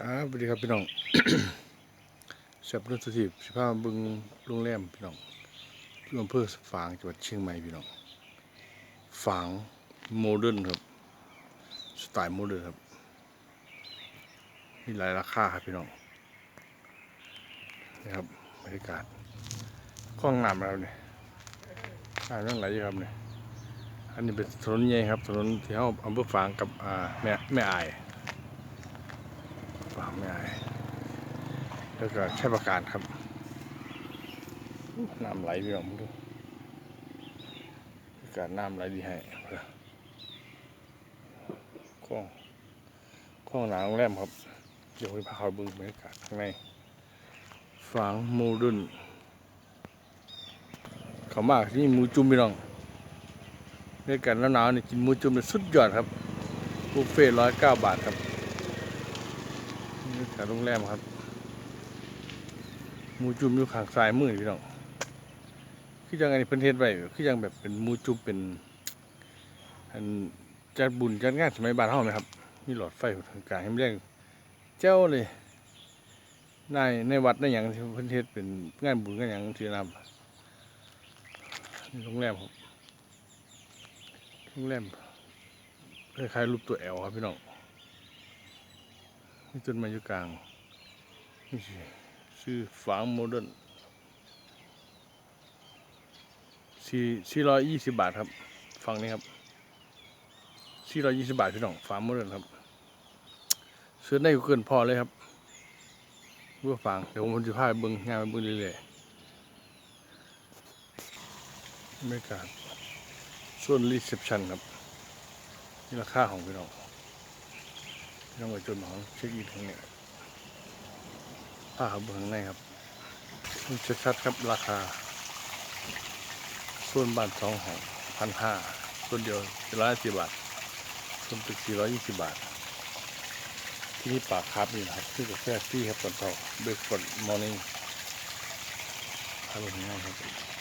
ครับสวัสดีครับพี่น้องเสบรุ่นสุทีสิพามาเบึงโรงแรมพี่น้องที่อำเภอฝางจังหวัดเชียงใหม่พี่น้องฝางโมเดิร์นครับ สไตล์โมเดิร์นครับ มีหลายราคาครับพี่น้องนี่ครับบรรยากาศคลองน้ำแล้วเนี่ยน้ำยังไหลอยู่ครับเนี่ยอันนี้เป็นถนนใหญ่ครับถนนที่เขาอำเภอฝางกับอ่าแม่แม่อาย ฝาไม่อายแล้วก็ใช้ประการครับน้ำไหลพี่น้องมึงดูกาศน้ำไหลดีให้เพื่อคล้องคล้องหนาโรงแรมครับ เดี๋ยวไปพาเขาบึงบรรยากาศข้างในฝางโมดุนเขามากที่นี่หมูจุ่มพี่น้องบรรยากาศหนาวๆนี่กินหมูจุ่มเนี่ยสุดยอดครับบุฟเฟ่ร้อยเก้าบาทครับ นี่จากโรงแรมครับหมูจุ่มอยู่ข้างซ้ายมือพี่น้องคือจังไงเพิ่นเฮ็ดไว้คือจังแบบเป็นหมูจุ่มเป็นอันจัดบุญจัดงานสมัยบ้านเฮาไหมครับ มีหลอดไฟอยู่ทางกลางให้มันแรงเจ้าเลยในในวัดในหยังที่เพิ่นเฮ็ดเป็นงานบุญงานหยังที่นำนี่โรงแรมครับโรงแรมคล้ายๆรูปตัวแอลครับพี่น้อง มีต้นไม้อยู่กลางนี่ชื่อฝางโมเดิร์นสี่สี่ร้อยยี่สิบบาทครับฟังนี้ครับสี่ร้อยยี่สิบบาทพี่น้องฝางโมเดิร์นครับซื้อได้เกินพอเลยครับเพื่อฟังเดี๋ยวผมจะพาไปเบิ้งงานไปเบิ้งเรื่อยๆบรรยากาศส่วนรีเซพชันครับนี่ราคาของพี่น้อง ยังไปจนของเช็คอินข้งเนี่ยผ้าขาวเบื้องในครับชัดๆครับราคา ส่วนบ้านสองห้องพันห้าส่วนเดียวร้อยสิบบาท ส่วนตึกสี่ร้อยยี่สิบบาท ที่นี่ปากคาบนี่นะครับที่กาแฟฟรีครับตอนเช้าเบรกฟอร์ดมอร์นิ่งทำแบบนี้ครับ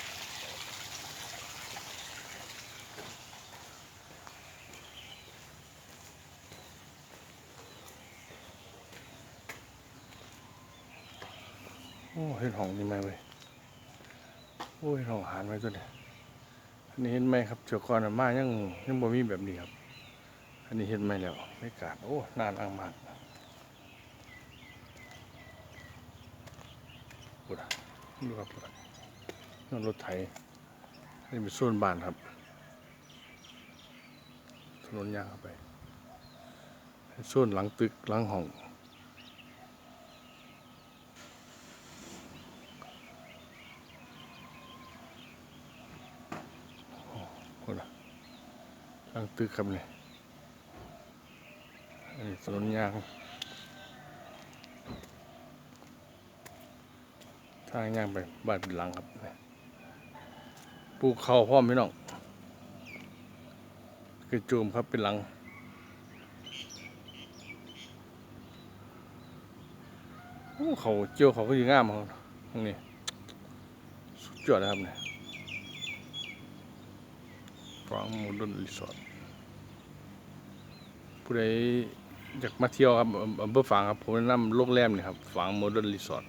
โอ้เห็นห้องนี่ไหมเว้ยโอ้เห็นห้องอาหารไหมตัวนี้อันนี้เห็นไหมครับเจ้าก่อนน่ะมายังยังบ่มีแบบนี้ครับ อันนี้เห็นไหมแล้วไม่กาดโอ้นานอังมากปุดดูครับปุดอะนั่นรถไถอันนี่เป็นโซนบ้านครับถนนยางเข้าไปโซนหลังตึกหลังห้อง คนละทาง ตึกครับเนี่ยอันนี้ถนนยาง ทางยางไปบ้านเป็นหลังครับปูเขาพร้อมพี่น้องกระจูมครับเป็นหลังโอ้เขาเจียวเขาก็ยังงามครับตรงนี้สุดยอดนะครับเนี่ยฟางโมเดิร์นรีสอร์ท ผู้ใดอยากมาเที่ยวครับอำเภอฝางครับผมแนะนำโรงแรมนี่ครับฝางโมเดิร์นรีสอร์ท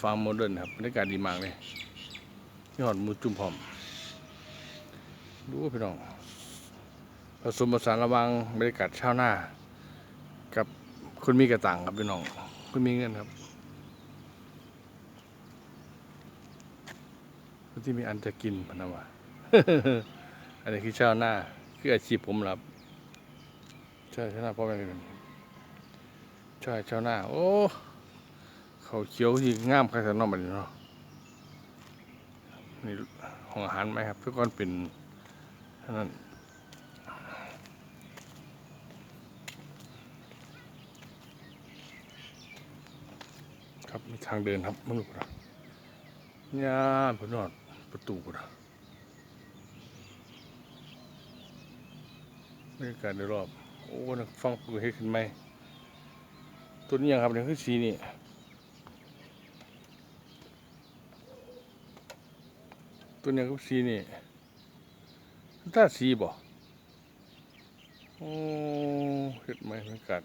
ฟางโมเดิร์นครับบรรยากาศดีมากเลยนี่หอดมูจุ่มพร้อม ดูพี่น้อง ผสมผสานระว่างบรรยากาศชาวนา กับคนมีกระตังครับพี่น้องคนมีเงินครับคนที่มีอันจะกินพะนะวะอันนี้คือชาวนาคืออาชีพผมครับ ใช่ชาวนาพ่อแม่เป็นใช่ชาวนาโอ้เขาเขียวที่งามขนาดนั้นบัดนี้เนาะนี่ห้องอาหารไหมครับทุกคนเป็นนนั้นครับมีทางเดินครับมันลูกนะเนี่ยผนอดประตูนะบรรยากาศโดยรอบ โอ้นักฟังปืนให้ขึ้นไหมตัวนี้ยังครับเนี่ยคือสีนี่ตัวนี้คือสีนี่ถ้าสีบ่โอ้เห็ดไหมบรรยากาศ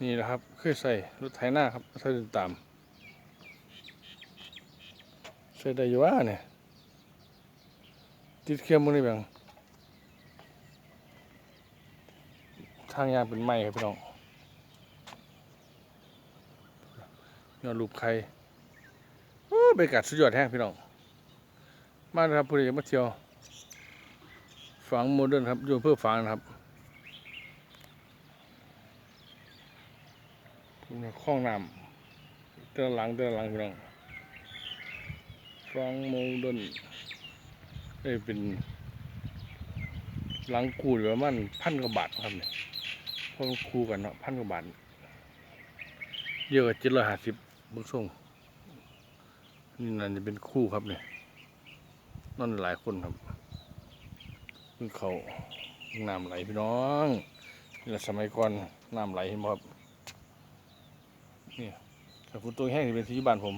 นี่แหละครับเคยใส่รถไถนาครับใส่เดินตามใส่ได้อยู่ว่าเนี่ยติดเครื่องมือนี่แบ่ง ทางยางเป็นไม้ครับพี่น้องยอดรูปใครโอ้บรรยากาศสุดยอดแห้งพี่น้อง มาครับผู้ใดอยากมาเที่ยวฝังโมเดิร์นครับอยู่เพื่อฝังนะครับคล้องน้ำเดินหลังเดินหลังพี่น้องฝังโมเดิร์นเอ้ยเป็น หลังกูดประมาณพันกว่าบาทครับเนี่ยเพราะมันคู่กันเนาะพันกว่าบาทเยอะกว่าเจ็ดร้อยห้าสิบบื้งส่งนี่นั่นจะเป็นคู่ครับเนี่ยนั่นหลายคนครับเพิ่งเขาน้ำไหลพี่น้องนี่แหละสมัยก่อนน้ำไหลเห็นบ่ครับนี่ถ้าฝนตกแห้งจะเป็นที่ยู่บ้านผม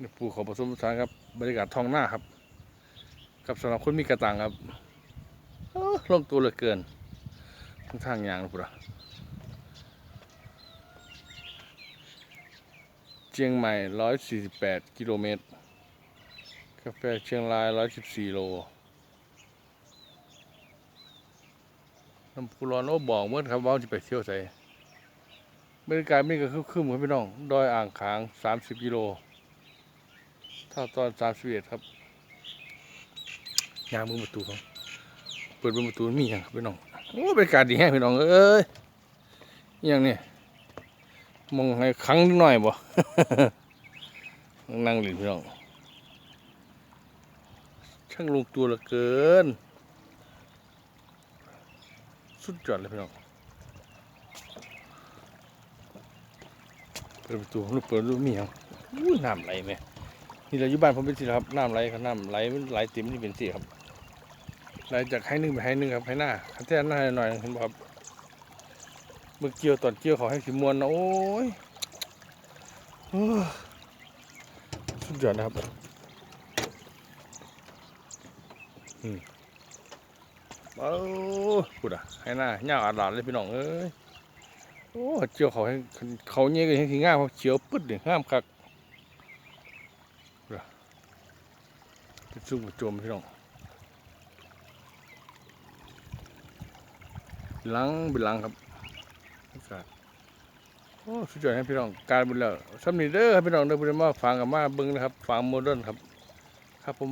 นี่ภูเขาผสมผสานครับบรรยากาศท้องหน้าครับ กับสำหรับคนมีกระตังครับลงตัวเหลือเกินทั้งทางยางนะพุทธเชียงใหม่ 148 กิโลเมตร กาแฟเชียงราย 114 โลน้ำพุร้อนโอ้บอกเมื่อครับว่าจะไปเที่ยวใส่บรรยากาศนี่ก็คือคืมครับพี่น้อง ดอยอ่างขาง 30 กิโล ถ้าตอน 31 ครับ ยางมือประตูครับเปิดประตูมีอย่างครับพี่น้องโอ้บรรยากาศดีแฮะพี่น้องเอ้ยอย่างนี้มองให้ครั้งนิดหน่อยบ่ นั่งหลินพี่น้องช่างลงตัวเหลือเกิน สุดยอดเลยพี่น้องเปิดประตูลูกเปิดลูกมีหยังอุ้น้ำไหลไหมนี่เราอยู่บ้านผมเป็นสิครับน้ำไหลครับน้ำไหลไหลเต็มนี่เป็นสิครับ ไหลจากให้หนึ่งไปให้หนึ่งครับให้หน้าคันแท้หน้าหน่อยเห็นบ่ครับเมื่อเกี่ยวตอนเกี่ยวเขาให้สิมวนนะโอ้ยโอ้ยสุดยอดนะครับอืมเอาพูดอะให้หน้าเงาอาดหลานเลยพี่น้องเอ้ยโอ้เจียวเขาให้เขาเงี้ยกันยังสิงามเขาเขียวปึ๊ดเนี่ยงามคักพูดอะซุ่มกระโจมพี่น้อง หลังเป็นหลังครับอากาศโอ้สุดยอดครับพี่น้องการบุญแล้วสำนีเด้อครับพี่น้องเด้อพี่น้องมาฟังกับมาเบิ้งนะครับฟังโมเดิร์นครับ ครับผม